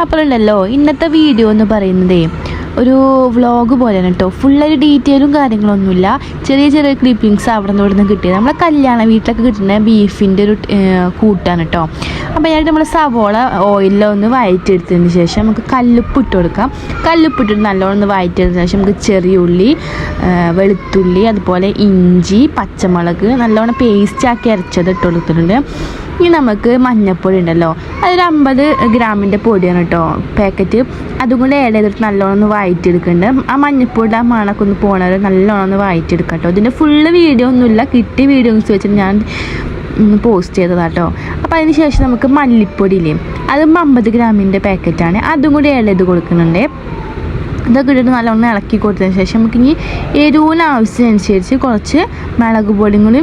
അപ്പോൾ ഉണ്ടല്ലോ ഇന്നത്തെ വീഡിയോ എന്ന് പറയുന്നതേ. ഒരു വ്ളോഗ് പോലെയാണ് കേട്ടോ ഫുള്ളൊരു ഡീറ്റെയിലും കാര്യങ്ങളൊന്നുമില്ല. ചെറിയ ചെറിയ ക്ലിപ്പിങ്സ് അവിടെ നിന്ന് ഇവിടെ നിന്ന് കിട്ടിയത്. നമ്മളെ കല്യാണ വീട്ടിലൊക്കെ കിട്ടുന്ന ബീഫിന്റെ ഒരു കൂട്ടാണ് കേട്ടോ അപ്പോൾ ഞാൻ നമ്മൾ സവോള ഓയിലൊന്ന് വഴറ്റിയെടുത്തതിന് ശേഷം നമുക്ക് കല്ലുപ്പിട്ട് കൊടുക്കാം. കല്ലുപ്പ് ഇട്ടിട്ട് നല്ലോണം ഒന്ന് വഴറ്റിയെടുത്തതിന് ശേഷം നമുക്ക് ചെറിയ ഉള്ളി വെളുത്തുള്ളി അതുപോലെ ഇഞ്ചി പച്ചമുളക് നല്ലോണം പേസ്റ്റ് ആക്കി അരച്ചത് ഇട്ട് കൊടുത്തിട്ടുണ്ട്. ഇനി നമുക്ക് മഞ്ഞപ്പൊടി ഉണ്ടല്ലോ. അതൊരു അമ്പത് ഗ്രാമിന്റെ പൊടിയാണ് കേട്ടോ പാക്കറ്റ് അതും കൂടെ ആഡ് ചെയ്തിട്ട് നല്ലോണം ഒന്ന് വഴറ്റിയെടുക്കുന്നുണ്ട് ആ മഞ്ഞപ്പൂടെ ആ മണമൊക്കെ ഒന്ന് പോണവരെ നല്ലോണം ഒന്ന് വഴറ്റിയെടുക്കാം കേട്ടോ ഇതിന്റെ ഫുള്ള് വീഡിയോ ഒന്നുമില്ല. കിട്ടിയ വീഡിയോസ് വെച്ചിട്ട് ഞാൻ ഒന്ന് പോസ്റ്റ് ചെയ്തതാട്ടോ. അപ്പോൾ അതിന് ശേഷം നമുക്ക് മല്ലിപ്പൊടിയില്ലേ? അതും അമ്പത് ഗ്രാമിന്റെ പാക്കറ്റാണ് അതും കൂടി ആഡ് ചെയ്ത് കൊടുക്കുന്നുണ്ട്. ഇതൊക്കെ ഇട്ടിട്ട് നല്ലോണം ഇളക്കി കൊടുത്തതിന് ശേഷം നമുക്ക് ഇനി എരിവിന് ആവശ്യമനുസരിച്ച് കുറച്ച് മുളക് പൊടിയും കൂടി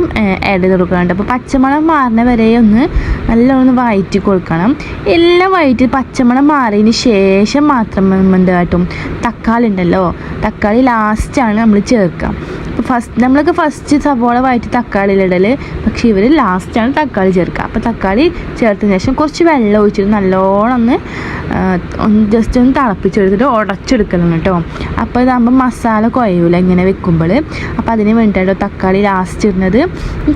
ആഡ് ചെയ്ത് കൊടുക്കാനുണ്ട് അപ്പോൾ പച്ചമുളക് മാറുന്ന വരെ ഒന്ന് നല്ലോണം വയറ്റി കൊടുക്കണം. എല്ലാം വയറ്റി പച്ചമണം മാറിയതിന് ശേഷം മാത്രം എന്ത് കാട്ടും തക്കാളി ഉണ്ടല്ലോ. തക്കാളി ലാസ്റ്റാണ് നമ്മൾ ചേർക്കുക അപ്പോൾ ഫസ്റ്റ് നമ്മളൊക്കെ ഫസ്റ്റ് സവോള വയറ്റി തക്കാളി ഇടൽ പക്ഷേ ഇവർ ലാസ്റ്റാണ് തക്കാളി ചേർക്കുക അപ്പോൾ തക്കാളി ചേർത്തതിന് ശേഷം കുറച്ച് വെള്ളം ഒഴിച്ചിട്ട് നല്ലോണം ഒന്ന് ജസ്റ്റ് ഒന്ന് തിളപ്പിച്ചെടുത്തിട്ട് ഉടച്ചെടുക്കണം കേട്ടോ. അപ്പോൾ ഇതാകുമ്പോൾ മസാല കുഴയൂല ഇങ്ങനെ വെക്കുമ്പോൾ അപ്പോൾ അതിന് വേണ്ടിയിട്ടോ തക്കാളി ലാസ്റ്റ് ഇടുന്നത്.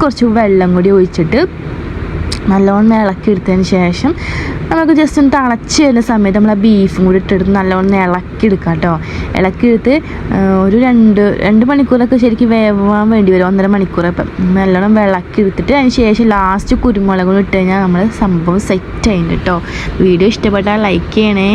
കുറച്ച് വെള്ളം കൂടി ഒഴിച്ചിട്ട് നല്ലോണം ഇളക്കി എടുത്തതിന് ശേഷം നമുക്ക് ജസ്റ്റ് ഒന്ന് തിളച്ച് വരുന്ന സമയത്ത് നമ്മൾ ആ ബീഫും കൂടി ഇട്ടെടുത്ത് നല്ലോണം ഇളക്കി എടുക്കാം കേട്ടോ ഇളക്കി എടുത്ത് ഒരു രണ്ട് രണ്ട് മണിക്കൂറൊക്കെ ശരിക്കും വേവാൻ വേണ്ടി വരും. ഒന്നര മണിക്കൂർ ഇപ്പം നല്ലോണം ഇളക്കി എടുത്തിട്ട് അതിന് ശേഷം ലാസ്റ്റ് കുരുമുളകും ഇട്ട് കഴിഞ്ഞാൽ നമ്മൾ സംഭവം സെറ്റ് ആയിട്ടുണ്ട് കേട്ടോ വീഡിയോ ഇഷ്ടപ്പെട്ടാൽ ലൈക്ക് ചെയ്യണേ.